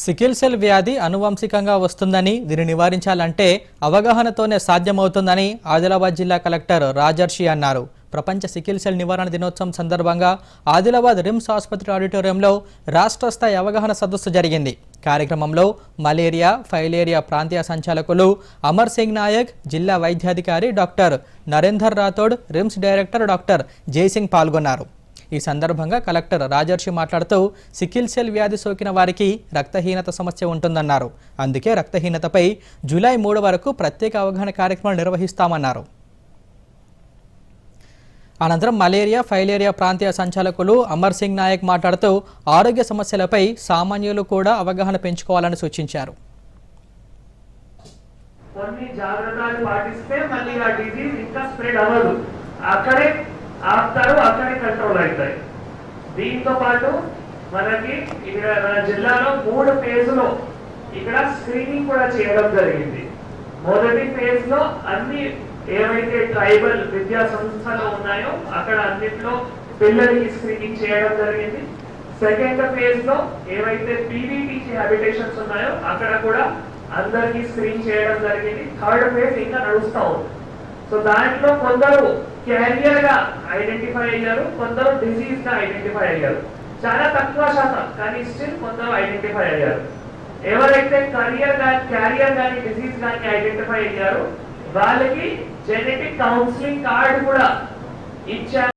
Sickle cell వ్యాధి అనువంశికంగా వస్తుందని దీన్ని నివారించాలంటే అవగాహనతోనే సాధ్యమవుతుందని ఆదిలాబాద్ జిల్లా కలెక్టర్ రాజర్షి అన్నారు. ప్రపంచ సికిల్ సెల్ నివారణ దినోత్సవం సందర్భంగా ఆదిలాబాద్ రిమ్స్ ఆసుపత్రి ఆడిటోరియంలో రాష్ట్ర స్థాయి అవగాహన సదస్సు జరిగింది. కార్యక్రమంలో మలేరియా ఫైలేరియా ప్రాంతీయ సంచాలకులు అమర్ సింగ్ నాయక్ జిల్లా వైద్యాధికారి doctor Narender Rathod RIMS director doctor Jayasingh పాల్గొన్నారు. ఈ సందర్భంగా కలెక్టర్ రాజర్షి మాట్లాడుతూ సికిల్ సెల్ వ్యాధి సోకిన వారికి రక్తహీనత సమస్య ఉంటుందన్నారు. అందుకే రక్తహీనతపై జూలై మూడు వరకు ప్రత్యేక అవగాహన కార్యక్రమాలు నిర్వహిస్తామన్నారు. అనంతరం మలేరియా ఫైలేరియా ప్రాంతీయ సంచాలకులు అమర్ సింగ్ నాయక్ మాట్లాడుతూ ఆరోగ్య సమస్యలపై సామాన్యులు కూడా అవగాహన పెంచుకోవాలని సూచించారు. కొన్ని జాగ్రత్తలు పాటిస్తే మళ్ళీ ఆ డిజీజ్ ఇంకా స్ప్రెడ్ అవ్వదు. అక్కడే ఆపుతారు అక్కడే కంట్రోల్ అవుతారు. దీంతో పాటు మనకి ఇక్కడ మన జిల్లాలో మూడు ఫేజ్లో ఇక్కడ స్క్రీనింగ్ కూడా చేయడం జరిగింది. మొదటి ఫేజ్లో అన్ని ఏవైతే ట్రైబల్ విద్యా సంస్థలు ఉన్నాయో అక్కడ అన్నిట్లో పిల్లలకి స్క్రీనింగ్ చేయడం జరిగింది. సెకండ్ ఫేజ్లో ఏవైతే పీవీటీసీ హ్యాబిటేషన్స్ ఉన్నాయో అక్కడ కూడా అందరికి స్క్రీన్ చేయడం జరిగింది. థర్డ్ ఫేజ్ ఇంకా నడుస్తా ఉంది. సో దాంట్లో కొందరు క్యారియర్గా ఐడెంటిఫై అయ్యారు కొందరు డిసీజ్గా ఐడెంటిఫై అయ్యారు. చాలా తక్కువ శాతం కానీ స్టిల్ కొందరు ఐడెంటిఫై అయ్యారు. ఎవరైతే కరియర్ కానీ క్యారియర్ కానీ డిసీజ్ కానీ ఐడెంటిఫై అయ్యారు వాళ్ళకి జెనెటిక్ కౌన్సిలింగ్ కార్డు కూడా ఇచ్చారు.